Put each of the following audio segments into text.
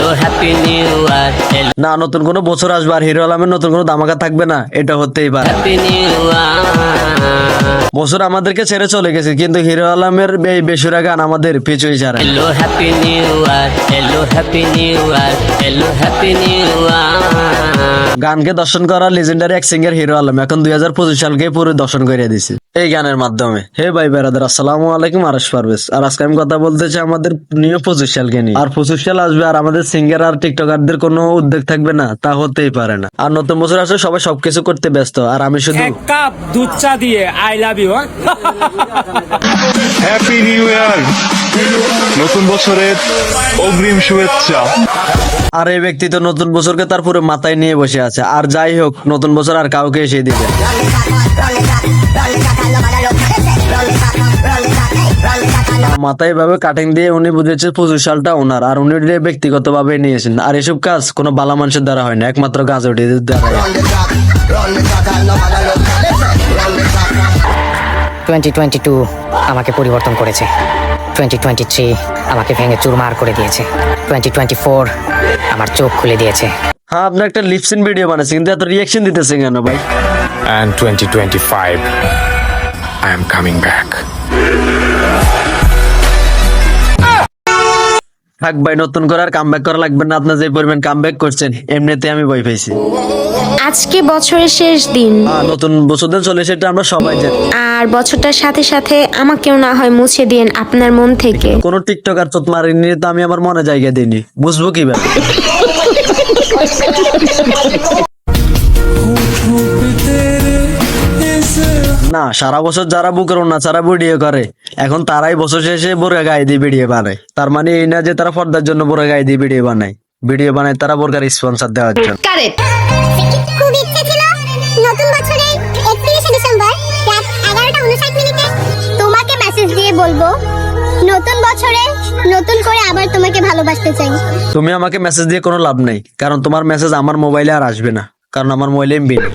hello happy new year hello. না নতুন কোনো বছর আসবে আর হিরো আলমের নতুন কোনো ধামাকা থাকবে না এটা হতেই পারে। বছর আমাদেরকে ছেড়ে চলে গেছে কিন্তু হিরো আলমের এই বেসুরা গান আমাদের পিছুই ছাড়ে। Hello happy new year hello happy new year hello happy new year. গানকে দর্শন করা লেজেন্ডারি এক সিঙ্গার হিরো আলম এখন দুই হাজার পঁচিশ সালকে পুরো দর্শন করে দিছে এই গানের মাধ্যমে। হে ভাই বেরাদার আসসালামু আলাইকুম আরস পারভেজ। আর আজকে আমি কথা বলতে চাই আমাদের নিউ পঁচিশ সালকে নিয়ে। আর পঁচিশ সাল আসবে আর আমাদের সিঙ্গার আর টিকটকারদের কোনো উদ্যোগ থাকবে না তা হতেই পারে না। আর নতুন বছর আসলে সবাই সবকিছু করতে ব্যস্ত। আর আমি শুধু এক কাপ দুধ চা দিয়ে I love you happy new year নতুন বছরের অগ্রিম শুভেচ্ছা। আর এই ব্যক্তি তো নতুন বছরকে তার পুরো মাথায় নিয়ে বসে আছে। আর যাই হোক, নতুন বছর আর কাউকে এসে দিবে মাথায় ভাবে কাটিং দিয়ে উনি বুঝেছে পঁচিশ সালটা ওনার, আর উনি ব্যক্তিগত ভাবে নিয়েছেন আর এসব কাজ কোনো বালা মানুষের দ্বারা হয় না, একমাত্র গাছ উঠে দ্বারা টোয়েন্টি টোয়েন্টি টু আমাকে পরিবর্তন করেছে। টোয়েন্টি টোয়েন্টি থ্রি আমাকে ভেঙে চুরমার করে দিয়েছে। টোয়েন্টি টোয়েন্টি ফোর আমার চোখ খুলে দিয়েছে। হ্যাঁ আপনি একটা লিপসিন ভিডিও বানাচ্ছেন কিন্তু এত রিয়াকশন দিতেছেন কেন ভাই? And 2025 I am coming back. থাক ভাই নতুন করে আর কামব্যাক করা লাগবে না। আপনার যে পরিমাণ কামব্যাক করছেন এমনিতে আমি ভয় পাইছি। আজকে বছরের শেষ দিন। নতুন বছরদের চলে সেটা আমরা সবাই জানি। আর বছরটার সাথে সাথে আমাকেও না হয় মুছে দিন আপনার মন থেকে। কোন টিকটক আর চোট মারিনি তো আমি আমার মনে জায়গা দিইনি। বুঝব কীভাবে? না সারা বছর যারা বুকের না যারা ভিডিও করে। এখন তারাই বছর শেষে বোরকা গায়ে দিয়ে ভিডিও বানায়। তার মানে এই না যে তারা পর্দার জন্য বোরকা গায়ে দিয়ে ভিডিও বানায়। ভিডিও বানায় তারা বোরকার স্পন্সর দেওয়ার জন্য। নতুন বছরে একত্রিশে ডিসেম্বর রাত এগারোটা উনষাট মিনিটে তোমাকে মেসেজ দিয়ে বলব। নতুন বছরে নতুন করে আবার তোমাকে ভালোবাসতে চাই। তুমি আমাকে মেসেজ দিয়ে কোনো লাভ নেই কারণ তোমার মেসেজ আমার মোবাইলে আর আসবে না কারণ আমার মোবাইলে এমবি নেই।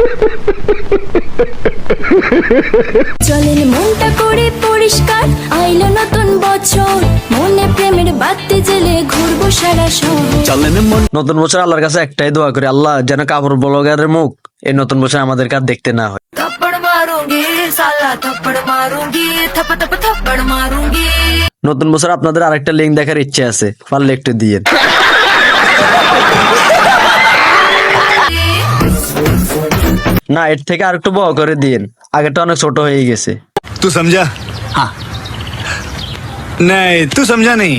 চলেন মনটা করে পরিষ্কার আইলো নতুন বছর। মনে প্রেমের বাতি জেলে ঘুরবো সারা শহর। নতুন বছর আল্লাহর কাছে একটাই দোয়া করি আল্লাহ যেন কাপড় ব্লগারের মুখ এই নতুন বছর আমাদের কাছে দেখতে না হয় थप्पड़ मारूंगी साला थप्पड़ मारूंगी थप थप थप्पड़ मारूंगी নতুন বছর আপনাদের আরেকটা লিঙ্ক দেখার ইচ্ছে আছে পারলে একটু দিয়ে না এর থেকে আর একটু বড় করে দিন আগেটা অনেক ছোট হয়ে গেছে तू समझा हाँ नहीं तू समझा नहीं